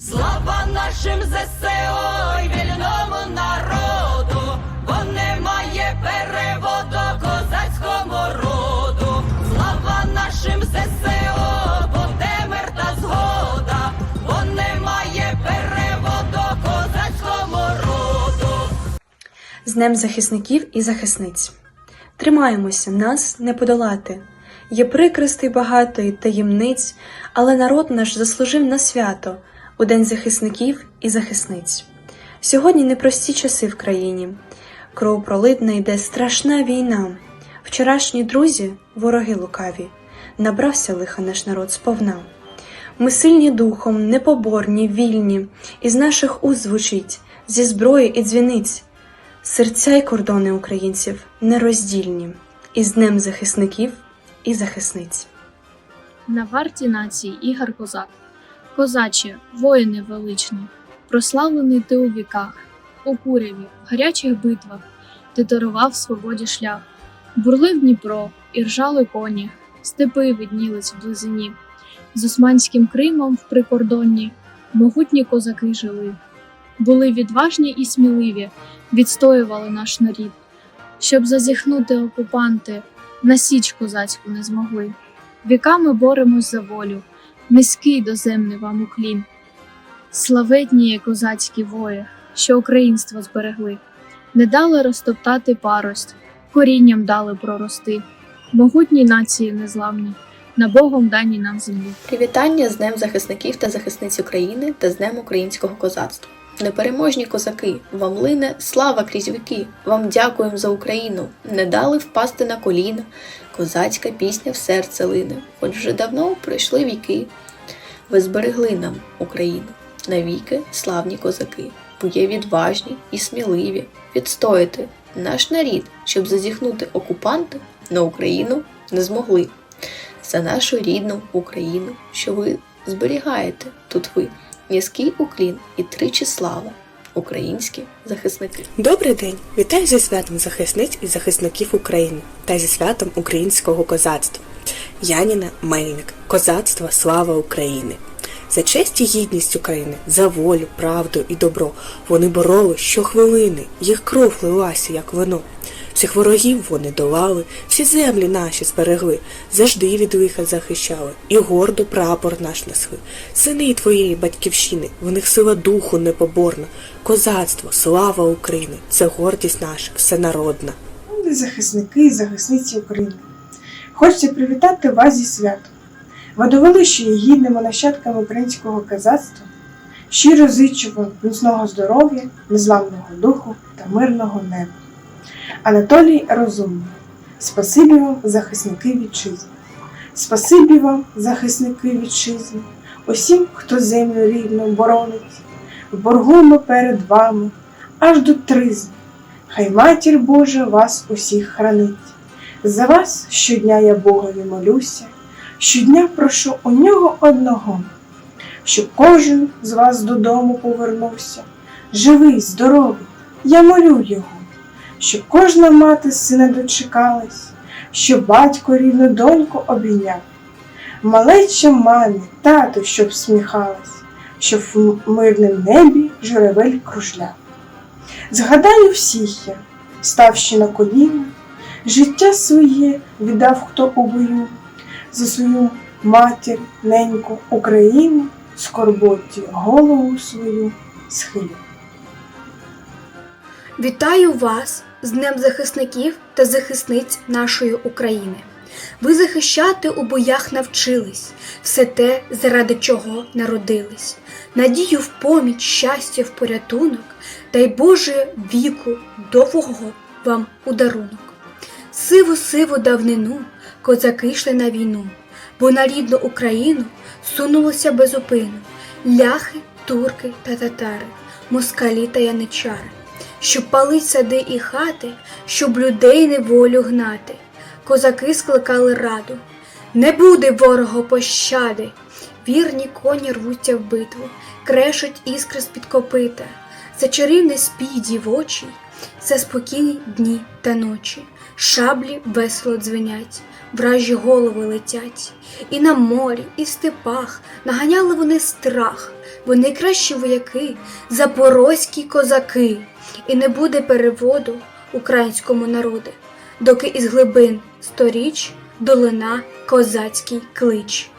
Слава нашим ЗСО й вільному народу, бо немає переводу козацькому роду. Слава нашим ЗСО, бо де мир та згода, бо немає переводу козацькому роду. з Днем захисників і захисниць. Тримаємося, нас не подолати. Є прикростей багато і таємниць, але народ наш заслужив на свято у День захисників і захисниць. Сьогодні непрості часи в країні. Кровопролитна йде страшна війна. Вчорашні друзі, вороги лукаві, набрався лиха наш народ сповна. Ми сильні духом, непоборні, вільні, із наших уст звучить, зі зброї і дзвіниць. Серця й кордони українців нероздільні, із Днем захисників і захисниць. На варті нації Ігор Козак. Козаче, воїни величні, прославлений ти у віках, у куряві, в гарячих битвах, ти дарував свободі шлях. Бурлив Дніпро, і ржали коні, степи виднілись в близині. З Османським Кримом в прикордонні могутні козаки жили. Були відважні і сміливі, відстоювали наш нарід. Щоб зазіхнути окупанти, на січ козацьку не змогли. Віками боремось за волю, низький доземний вам уклін. славетні козацькі вої, що українство зберегли, не дали розтоптати парость, корінням дали прорости, могутній нації незламні, на Богом дані нам землі. Привітання з Днем захисників та захисниць України та з Днем українського козацтва. Непереможні козаки, вам лине слава крізь віки. Вам дякуємо за Україну. Не дали впасти на коліна. Козацька пісня в серце лине, хоч вже давно пройшли віки. Ви зберегли нам Україну, навіки славні козаки, бо є відважні і сміливі відстояти наш нарід, щоб зазіхнути окупанти на Україну не змогли за нашу рідну Україну, що ви зберігаєте тут ви. Низький уклін і тричі слава, українські захисники. Добрий день! Вітаю зі святом захисниць і захисників України та зі святом українського козацтва. Яніна Мельник, козацтво, слава України. За честь і гідність України, за волю, правду і добро вони бороли щохвилини, їх кров лилася, як вино. Всіх ворогів вони долали, всі землі наші зберегли, завжди від лиха захищали, і гордо прапор наш несли. Сини твоєї батьківщини, в них сила духу непоборна, козацтво, слава України, це гордість наша, всенародна. Захисники і захисниці України, хочеться привітати вас зі святом. Ви довели, що є гідними нащадками українського козацтва. Щиро зичу міцного здоров'я, незламного духу та мирного неба. Анатолій Розумний, спасибі вам, захисники вітчизни. Спасибі вам, захисники вітчизни, усім, хто землю рідну боронить. Боргу ми перед вами, аж до тризни. Хай матір Божа вас усіх хранить. За вас щодня я Богові молюся, щодня прошу у нього одного, щоб кожен з вас додому повернувся. Живий, здоровий, я молю його, щоб кожна мати сина дочекалась, щоб батько рідну доньку обійняв. Малеча мамі, тату, щоб сміхалась, щоб в мирним небі журавель кружляв. Згадаю всіх я, ставши на коліна, життя своє віддав хто у бою, за свою матір, неньку Україну, скорботі голову свою схилю. Вітаю вас з Днем захисників та захисниць нашої України. Ви захищати у боях навчились, все те, заради чого народились. Надію в поміч, щастя в порятунок, дай Боже віку довгого вам у дарунок. Сиву сиву давнину козаки йшли на війну, бо на рідну Україну сунулося безупину ляхи, турки та татари, москалі та яничари щоб палить сади і хати, щоб людей неволю гнати. Козаки скликали раду. Не буде ворога пощади. Вірні коні рвуться в битву, крешуть іскри з-під копита. За чарівний спій дівочий, за спокійні дні та ночі. Шаблі весело дзвенять, вражі голови летять. І на морі, і степах наганяли вони страх, бо кращі вояки запорозькі козаки, і не буде переводу українському народу, доки із глибин сторіч долина козацький клич.